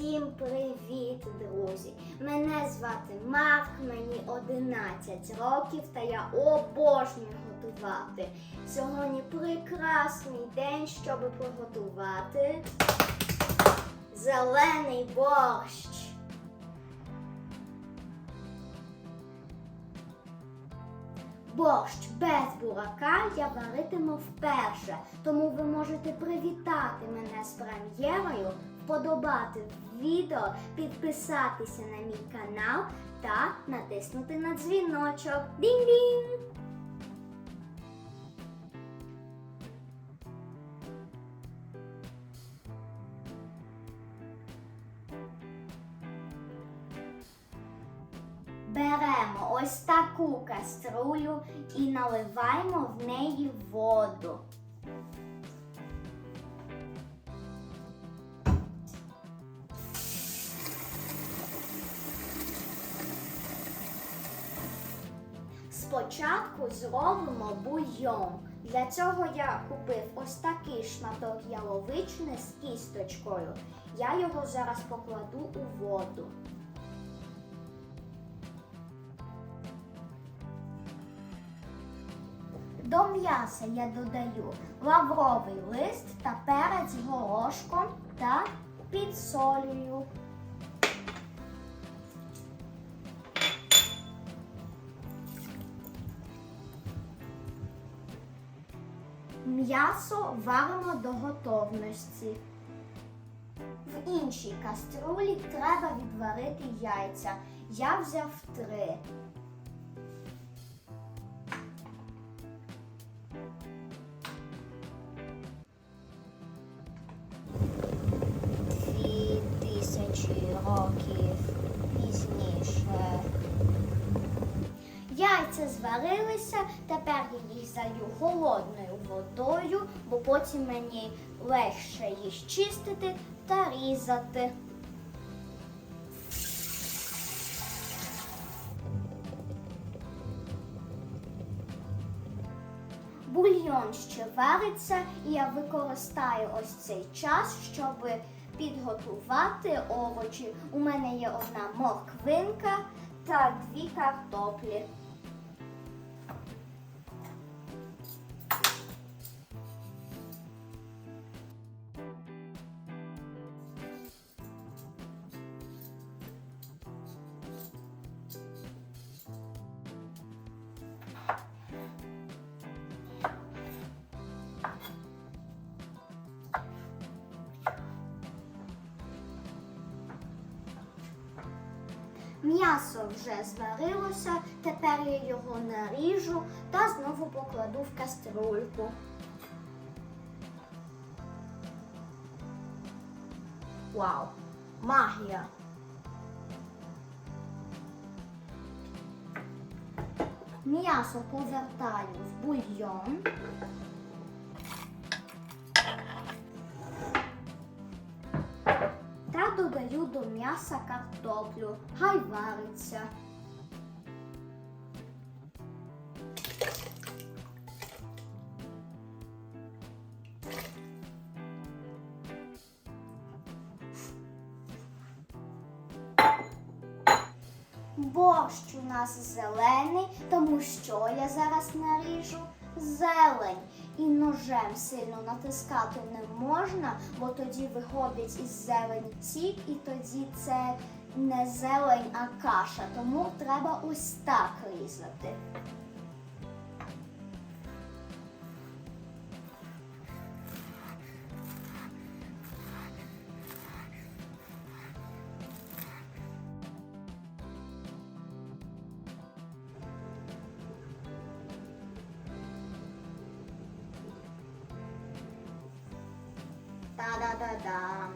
Всім привіт, друзі! Мене звати Марк, мені 11 років та я обожнюю готувати. Сьогодні прекрасний день, щоб приготувати зелений борщ. Борщ без бурака я варитиму вперше, тому ви можете привітати мене з прем'єрою, вподобати відео, підписатися на мій канал та натиснути на дзвіночок. Дінь-дінь! Беремо ось таку каструлю і наливаємо в неї воду. Спочатку зробимо бульйон. Для цього я купив ось такий шматок яловичини з кісточкою. Я його зараз покладу у воду. До м'яса я додаю лавровий лист та перець горошком та підсолюю. М'ясо варимо до готовності. В іншій каструлі треба відварити яйця. Я взяв три. Яйця зварилися, тепер я їх залью холодною водою, бо потім мені легше їх чистити та різати. Бульйон ще вариться, і я використаю ось цей час, щоб підготувати овочі. У мене є одна морквинка та дві картоплі. М'ясо вже зварилося, тепер я його наріжу та знову покладу в каструльку. Вау! Магія! М'ясо повертаю в бульйон. До м'яса картоплю. Хай вариться. Борщ у нас зелений, тому що я зараз наріжу зелень. І ножем сильно натискати не можна, бо тоді виходить із зелень сік, і тоді це не зелень, а каша. Тому треба ось так різати. Та-да-да-да.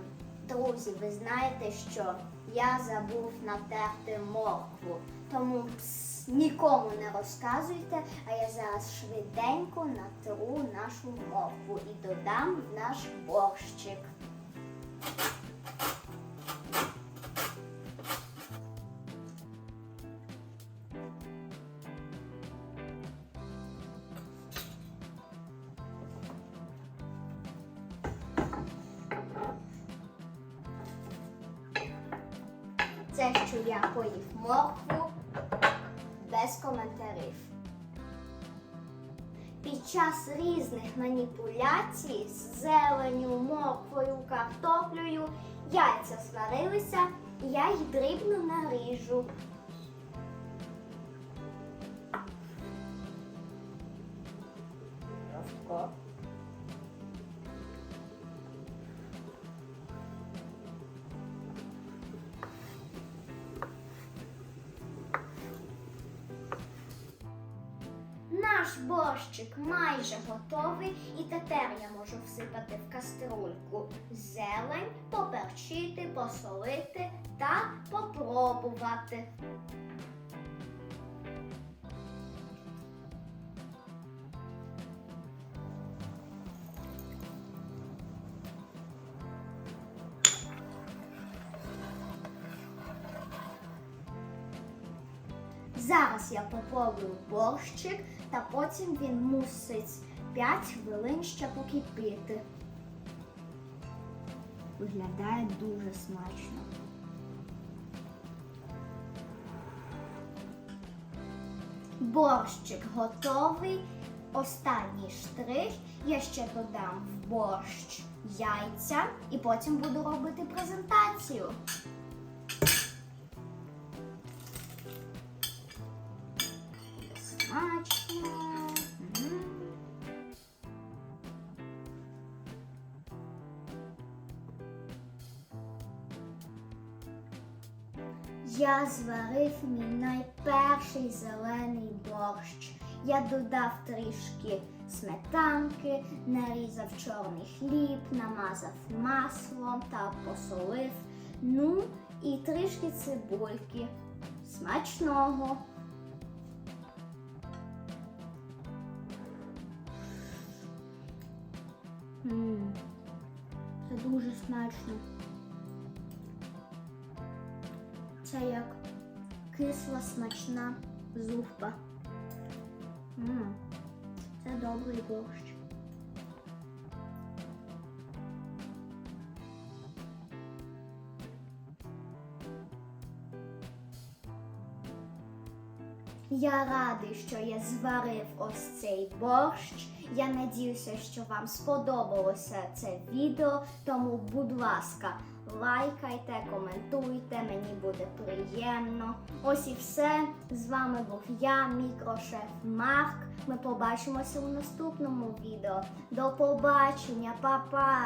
Друзі, ви знаєте, що я забув натерти моркву. Тому пс, нікому не розказуйте, а я зараз швиденько натру нашу моркву і додам в наш борщик. Що я поїв моркву без коментарів. Під час різних маніпуляцій з зеленю, морквою, картоплею яйця зварилися, і я їх дрібно наріжу. Ловко. Наш борщик майже готовий, і тепер я можу всипати в каструльку зелень, поперчити, посолити та попробувати. Зараз я попробую борщик, та потім він мусить 5 хвилин ще покипіти. Виглядає дуже смачно. Борщик готовий. Останній штрих. Я ще додам в борщ яйця і потім буду робити презентацію. Я зварив мій найперший зелений борщ. Я додав трішки сметанки, нарізав чорний хліб, намазав маслом та посолив. Ну і трішки цибульки. Смачного! М, Це дуже смачно. Це як кисла смачна зупа. М, Це добрий борщ. Я радий, що я зварив ось цей борщ. Я надіюся, що вам сподобалося це відео. Тому, будь ласка, лайкайте, коментуйте, мені буде приємно. Ось і все. З вами був я, мікрошеф Марк. Ми побачимося у наступному відео. До побачення, па-па!